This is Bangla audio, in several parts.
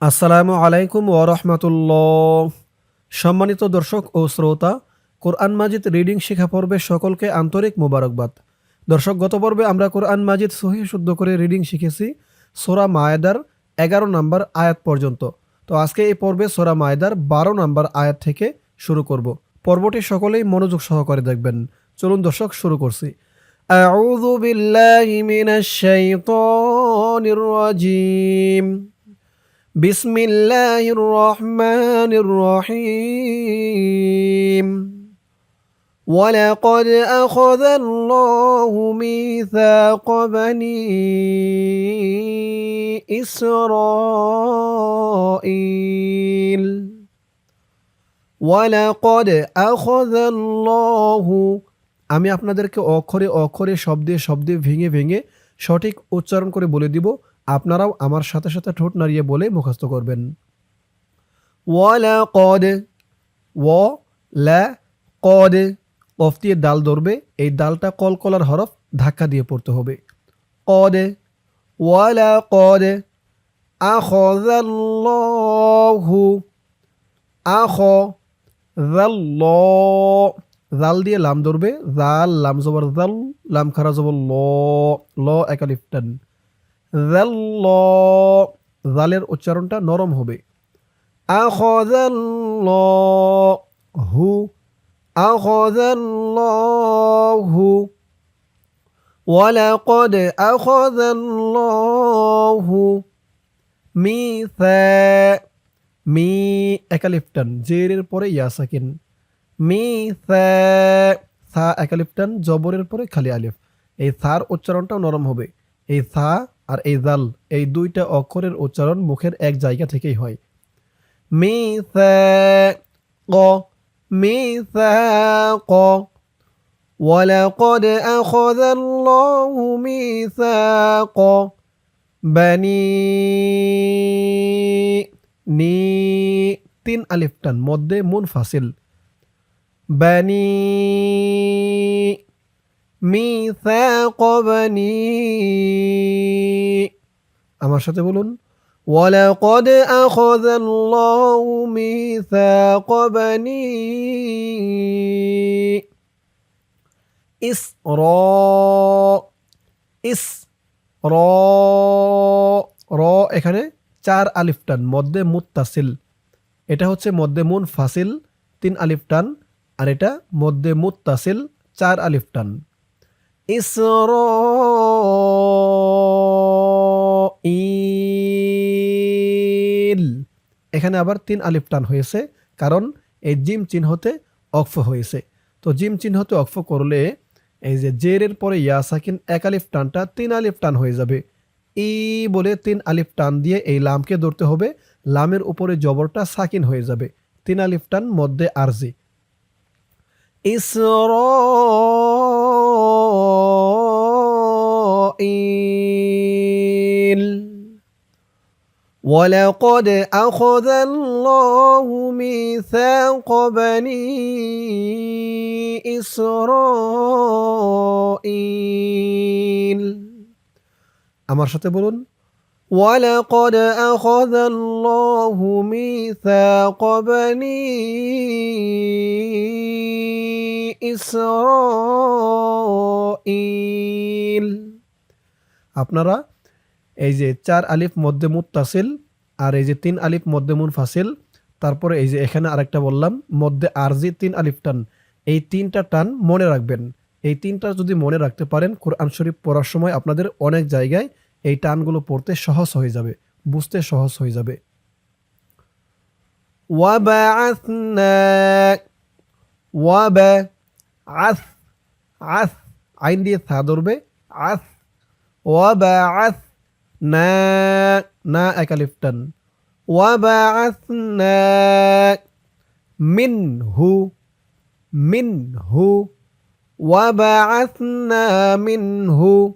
আসসালামু আলাইকুম ওরহমতুল্লাহ সম্মানিত দর্শক ও শ্রোতা কোরআন মাজিদ রিডিং শেখা পর্বে সকলকে আন্তরিক মোবারকবাদ দর্শক গত পর্বে আমরা কোরআন মাজিদ সহি শুদ্ধ করে রিডিং শিখেছি সোরা মায়েদার এগারো নম্বর আয়াত পর্যন্ত তো আজকে এই পর্বে সোরা মায়েদার বারো নম্বর আয়াত থেকে শুরু করব পর্বটি সকলেই মনোযোগ সহকারে দেখবেন চলুন দর্শক শুরু করছি أعوذ بالله من الشيطان الرجيم بسم الله الرحمن الرحيم ولقد أخذ الله ميثاق بني إسرائيل ولقد أخذ الله আমি আপনাদেরকে অক্ষরে অক্ষরে শব্দে শব্দে ভেঙে ভেঙে সঠিক উচ্চারণ করে বলে দিব আপনারাও আমার সাথে সাথে ঠোঁট নাড়িয়ে বলে মুখস্থ করবেন। ওয়ালা ও কফ দিয়ে ডাল ধরবে, এই ডালটা কলকলার হরফ ধাক্কা দিয়ে পড়তে হবে। কদ, ওয়ালা কদ। আখাল্লাহু আখ জাল দিয়ে লাম ধরবে, জাল, লাম জবর জাল, লাম খারা জবর ল ল একালিফটান জাল ল জালের উচ্চারণটা নরম হবে আখাযাল্লাহু আখাযাল্লাহু ولقد أخذ الله ميثاق মি একালিফটান জেরের পরে ইয়া সাকিন মি সা একালিফটান জবরের পরে খালি আলিফ এই সার উচ্চারণটাও নরম হবে এই সা আর এই জাল এই দুইটা অক্ষরের উচ্চারণ মুখের এক জায়গা থেকেই হয় মি ক মি ক ولقد أخذ الله ميثاق بني নি তিন আলিফটান মধ্যে মুনফাসিল বানি মিসাক বানি আমার সাথে বলুন ولقد أخذ الله ميثاق بني إسراء إسراء র এখানে চার আলিফ টান মধ্যে মুত্তাসিল এটা হচ্ছে মধ্যে মুন ফাসিল তিন আলিফ টান আর এটা মধ্যে মুত্তাসিল চার আলিফ টান ইল এখানে আবার তিন আলিফ টান হয়েছে, কারণ এই জিম চিহ্নতে অক্ফ হয়েছে। তো জিম চিহ্নতে অক্ফ করলে এই যে জেরের পরে ইয়া সাকিন এক আলিফ টানটা তিন আলিফ টান হয়ে যাবে। ই বলে তিন আলিফ টান দিয়ে এই লামকে ধরতে হবে, লামের উপরে জবরটা সাকিন হয়ে যাবে। তিন আলিফ টান মধ্যে আরজি। ইসরাইল ولقد أخذ الله ميثاق بني إسرائيل আমার সাথে বলুন ولقد أخذ الله ميثاق بني إسرائيل আপনারা এই যে চার আলিফ মধ্যে মুত্তাসিল আর এই যে তিন আলিফ মধ্যে মুন ফাসিল, তারপরে এই যে এখানে আরেকটা বললাম, মধ্যে আরজি তিন আলিফ টান। এই তিনটা টান মনে রাখবেন। এই তিনটা যদি মনে রাখতে পারেন, কোরআন শরীফ পড়ার সময় আপনাদের অনেক জায়গায় এই টানগুলো পড়তে সহজ হয়ে যাবে, বুঝতে সহজ হয়ে যাবে। আস আইন দিয়ে থা ধরবে, আস ওয়াবা আস نا نا أكلفتن وبعثنا منه منه. وبعثنا منه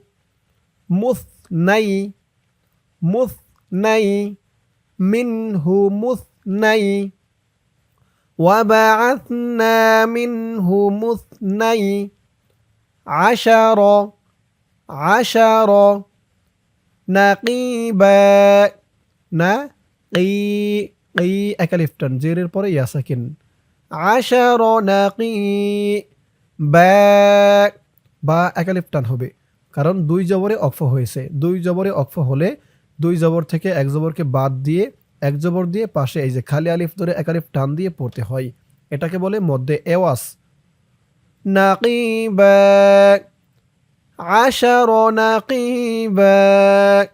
مثني مثني. منه مثني. وبعثنا منه مثني. عشر عشر. নাকিবা না কি কি একালিফটান জেরের পরে ইয়া সাকিন আশার নাকি, বা বা একালিফটান হবে। কারণ দুই জবরে অক্ফ হয়েছে। দুই জবরে অক্ফ হলে দুই জবর থেকে এক জবরকে বাদ দিয়ে, এক জবর দিয়ে পাশে এই যে খালি আলিফ ধরে এক টান দিয়ে পড়তে হয়। এটাকে বলে মধ্যে এওয়াস। নাকি ব্যাগ عشر نقيبا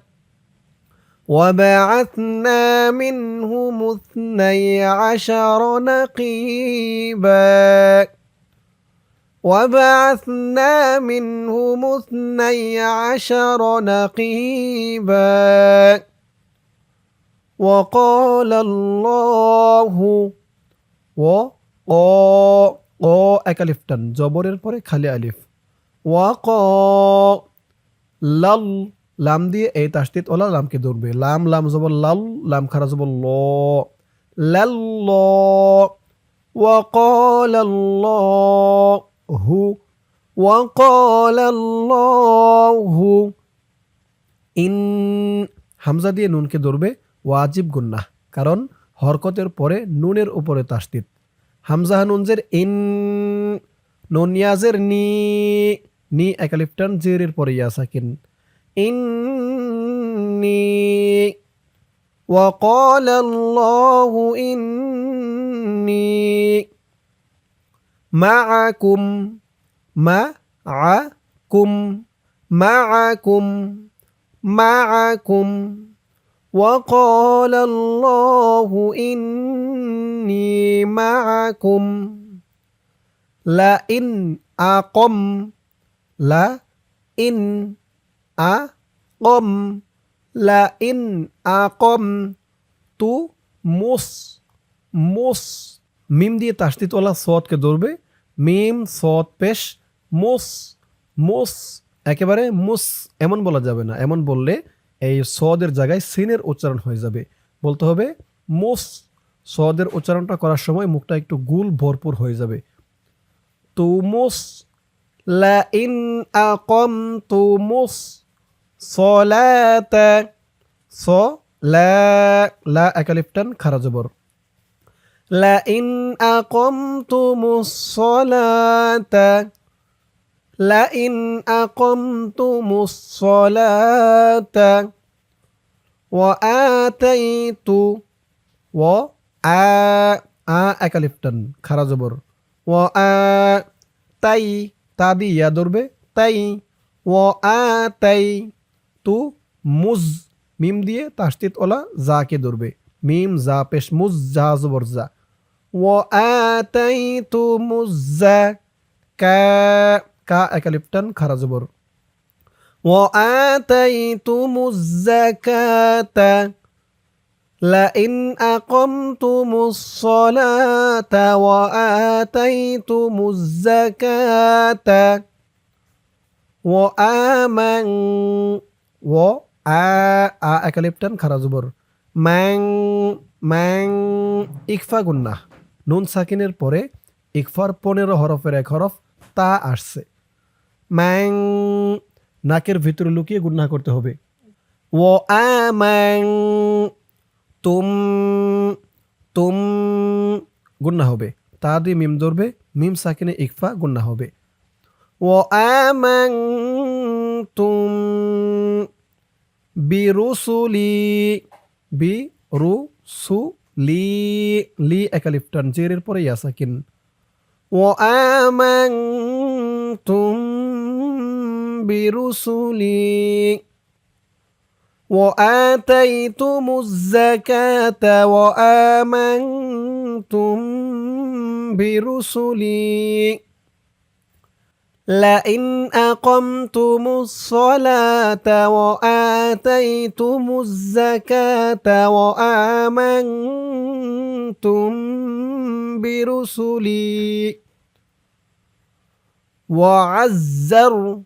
وبعثنا منهم اثني عشر نقيبا وبعثنا منهم اثني عشر نقيبا وقال الله و ق ق একালিফটান জবরের পরে খালি আলিফ ওয়াক লাল লাম দিয়ে এই তাস্তিত ওলা লামকে ধরবে লাম লাম জবর লাল লাম খারা জবর ল লাল ল وقال الله وقال الله ইন হামজা দিয়ে নুনকে ধরবে ওয়াজিব গুন্না কারণ হরকতের পরে নুনের উপরে তাস্তিত হামজা নুনজের ইন নুন ইয়াজের নি নি একালিফটান জেরের পরে ইয়া সাকিন ইন্নি وقال الله إني معكم معكم معكم معكم وقال الله إني معكم لئن লা ইন আ কম লা ইন আ কম তু মোস মোস মিম দিয়ে তাস্তিতওয়ালা সদকে ধরবে। মিম সদ পেশ মোস মোস একেবারে মুস এমন বলা যাবে না। এমন বললে এই সদের জায়গায় সিনের উচ্চারণ হয়ে যাবে। বলতে হবে মোস সদের উচ্চারণটা করার সময় মুখটা একটু গুল, ভরপুর হয়ে যাবে। তো মোস লা একালিফটান খারা জবর। লা ইন আকামতুমুস সলাতা লা ইন আকামতুমুস সলাতা ওয়া আতাইতু ওয়া আ আ একালিফটান খারা জবর। আ তাই তা দিয়ে ইয়া ধরবে, তাই ও আ, তাই, তু, মুজ, মিম দিয়ে তাস্তিত ওলা জাকে ধরবে। মিম জা পেশ, মুজ জা জবর জা ওয়া আতাইতু মুজ্জা কা কা একালিফটান খারা, জবর। ওয়া আতাইতু মুজ্জাকাতা لئن أقمتم الصلاة وآتيتم الزكاة وآمن و আ আ একালিপটান খারা জবর ম্যাং ম্যাং ইকফা গুন্না নুন সাকিনের পরে ইকফার পনেরো হরফের এক হরফ তা আসছে ম্যাং নাকের ভিতরে লুকিয়ে গুন্না করতে হবে ও আ ম্যাং তুম তুম গুন্না হবে। তা দিয়ে মিম ধরবে, মিম সাকিনে ইকফা গুন্না হবে। ও আ ম্যাং তুম বিরুসুলি বি রু সু লি লি একালিফটান জেরের পরে ইয়া সাকিন। ও আমানতুম বিরুসুলি। وآتيتم الزكاة وآمنتم برسلي. لئن أقمتم الصلاة وآتيتم الزكاة وآمنتم برسلي. وعزر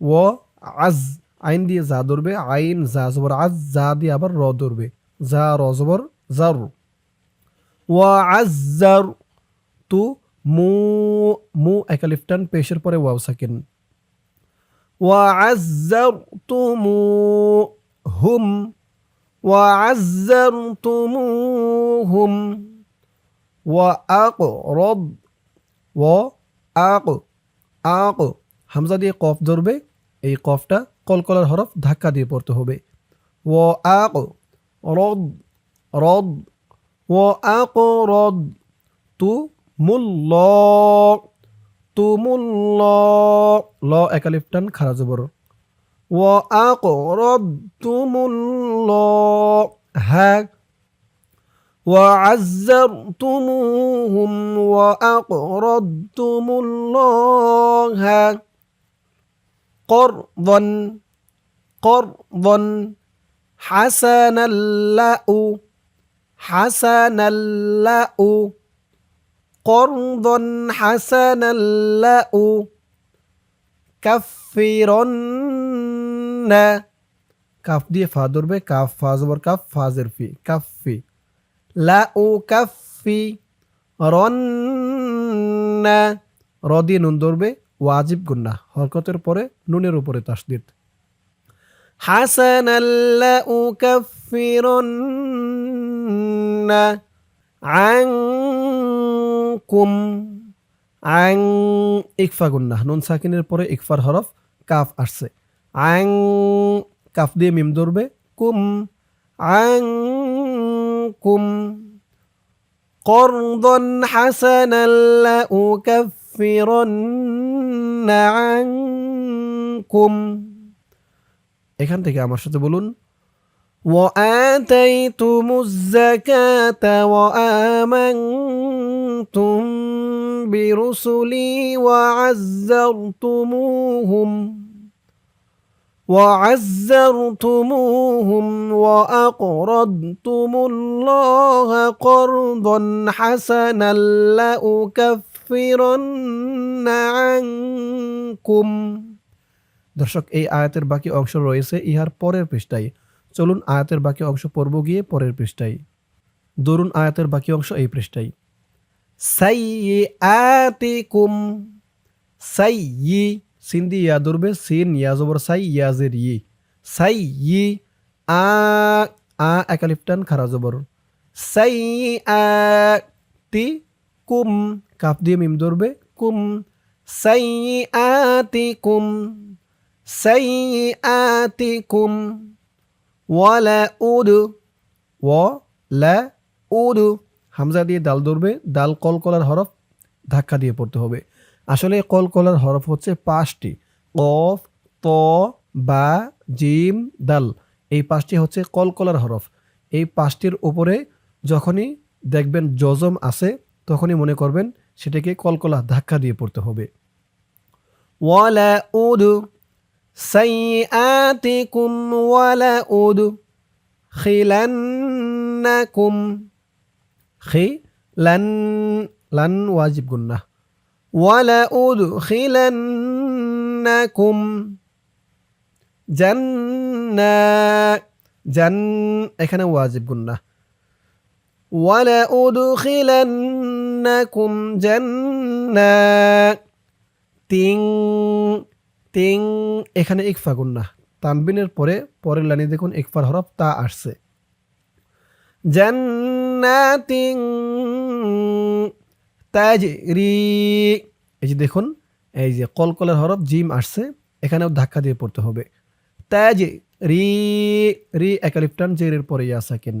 وعز আইন দিয়ে যা ধরবে, আইন যা জবর আজ যা দিয়ে আবার র ধরবে। যা, র জবর জার ওয়া আজ জার তু মু মু একালিফটান পেশের পরে ওয়াও সাকিন। ওয়া আজ তু মু হুম। ওয়া আজ জার তু মু হুম। ওয়া আক, রদ, ও, আক আক। হামজা দিয়ে কফ ধরবে, এই কফটা কলকলার হরফ ধাক্কা দিয়ে পড়তে হবে ও আক রদ রদ ও আক রদ তু মুল্ল তুমুল্ল ল একালিফটান খারা জবর ও আক রদ তুমুল্ল হ্যাঁ وعزرتموهم وأقرضتم الله করবন করবন হাসানাল্লাউ হাসানাল্লাউ করদন হাসানাল্লাউ কাফিরন্না কাফ দিয়ে ফা ধরবে কাফ ফা জবর কাফ ফাজের ফি কাফি লা ও কাফি রন্না র দিয়ে নুন ধরবে ওয়াজিব গুন্না হরকতের পরে নুনের উপরে তাসদিদ। হাসান আংকুম আং ইকফা গুন্না, নুন সাকিনের পরে ইকফার হরফ কাফ আসছে। আং কাফ দিয়ে মিম ধরবে, কুম আং কুম قرضا حسنا لأكفرن عنكم এখান থেকে আমার সাথে বলুন وآتيتم الزكاة وآمنتم برسلي وعزرتموهم وعزرتموهم وأقرضتم الله قرضا حسنا لأكفرن عنكم দর্শক এই আয়াতের বাকি অংশ রয়েছে ইহার পরের পৃষ্ঠায় চলুন আয়াতের বাকি অংশ পড়ব গিয়ে পরের পৃষ্ঠায় দরুন আয়াতের বাকি অংশ এই পৃষ্ঠায় সাই আতিকুম সাই সিন্দি ইয়া ধরবে সিন ইয়া জবর সাই ইয়াজের ই সাই ই আ আ একালিফটান খারা জবর সাই আ কুম কাপ দিয়ে মিম ধরবে কুম সাই আতি কুম সাই আতি কুম ওয়ালা উদ ও লা উদ হামজা দিয়ে দাল ধরবে দাল কলকলার হরফ ধাক্কা দিয়ে পড়তে হবে আসলে কলকলার হরফ হচ্ছে পাঁচটি। কফ, ত, বা, জিম, দাল। এই পাঁচটি হচ্ছে কলকলার হরফ। এই পাঁচটির উপরে যখনই দেখবেন জজম আছে, তখনই মনে করবেন সেটাকে কলকলা ধাক্কা দিয়ে পড়তে হবে। ওয়ালা উদু সাইয়াতিকুম, ওয়ালা উদু খিলান্নাকুম। খি লান লান ওয়াজিব গুন্না। ولأدخلنكم جنة জান এখানে ওয়াজিব গুন্না ولأدخلنكم جنة তিং তিং এখানে ইকফা গুন্না তানবিনের পরে পরের লাইনে দেখুন ইকফার হরফ তা আসছে জান্নাতিং তাজরি এই যে দেখুন, এই যে কলকলের হরফ জিম আসছে, এখানেও ধাক্কা দিয়ে পড়তে হবে। তাজ রি রি একালিফটান জেরের পরে ইয়া সাকিন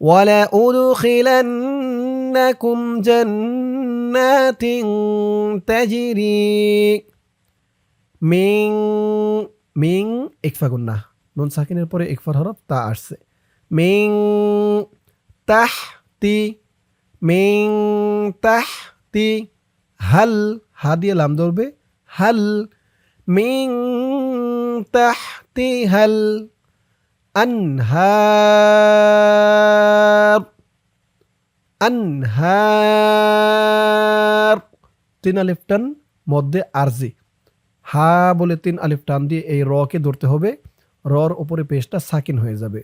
ওয়ালা উদখিলান্নাকুম জান্নাতিন তাজরি মিং মিং ইকফা গুন্না নুন সাকিনের পরে ইকফার হরফ তা আসছে। মিং তাহতি মিং তাহ তি হাল, হা দিয়ে লাম ধরবে, হাল, মিং তাহ তি হাল, আনহার আনহার, তিন আলিফ টান মধ্যে আরজি। হা বলে তিন আলিফ টান দিয়ে এই রকে ধরতে হবে, রর উপরে পেশটা সাকিন হয়ে যাবে।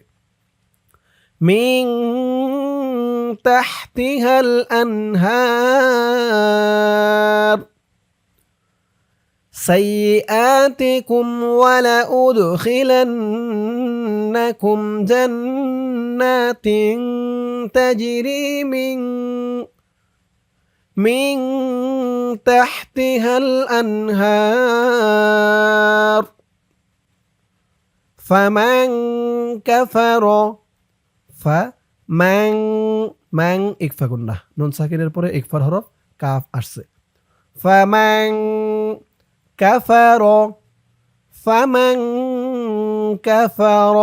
মিং تحتها الأنهار. سيئاتكم ولأدخلنكم جنات تجري من من تحتها الأنهار. فمن كفر فمن ম্যাং ইকফা গুন্না নুন সাকিনের পরে ইকফার হরফ কাফ আসছে ফামাং কাফার ফামাং কাফার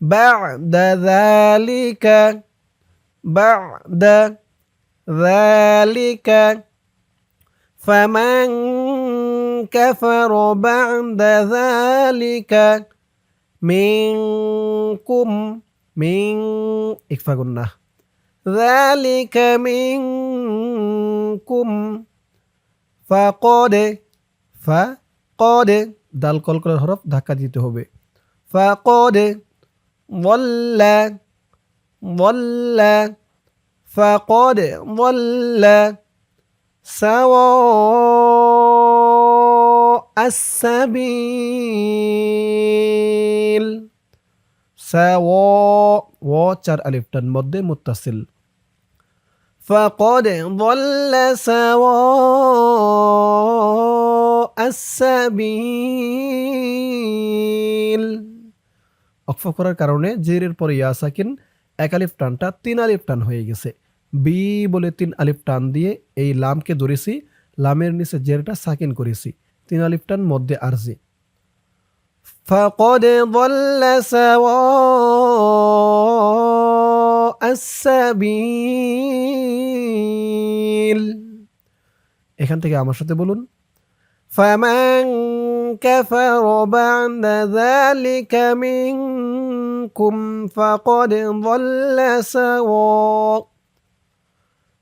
بعد ذلك بعد ذلك فمن كفر بعد ذلك منكم من إكفا قلنا ذلك منكم فقد فقد দাল কল করার হরফ ধাক্কা দিতে হবে فقد ضل ضل فقد ضل سواء السبيل سواء و চার আলিফ টান মধ্যে মুত্তাসিল فقد ضل سواء السبيل অক্ফ করার কারণে জেরের পরে ইয়া সাকিন এক আলিফ টানটা তিন আলিফ টান হয়ে গেছে বি বলে তিন আলিফ টান দিয়ে এই লামকে ধরেছি লামের নিচে জেরটা সাকিন করেছি তিন আলিফ টান মধ্যে আরজি فقد ضل سواء السبيل এখান থেকে আমার সাথে বলুন فمن كفر بعد ذلك منكم فقد ضل سواء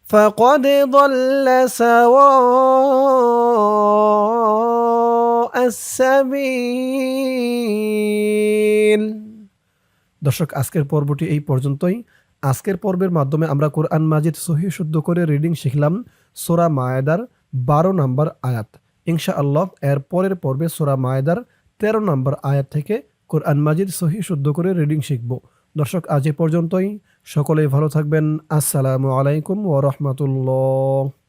فقد ضل سواء السبيل দর্শক আজকের পর্বটি এই পর্যন্তই আজকের পর্বের মাধ্যমে আমরা কোরআন মাজিদ সহি শুদ্ধ করে রিডিং শিখলাম সোরা মায়েদার বারো নম্বর আয়াত ইনশা আল্লাহ এর পরের পর্বে সোরা মায়েদার তেরো নম্বর আয়াত থেকে কোরআন মাজিদ সহি শুদ্ধ করে রিডিং শিখব দর্শক আজ এ পর্যন্তই সকলেই ভালো থাকবেন আসসালামু আলাইকুম ও রহমতুল্লাহ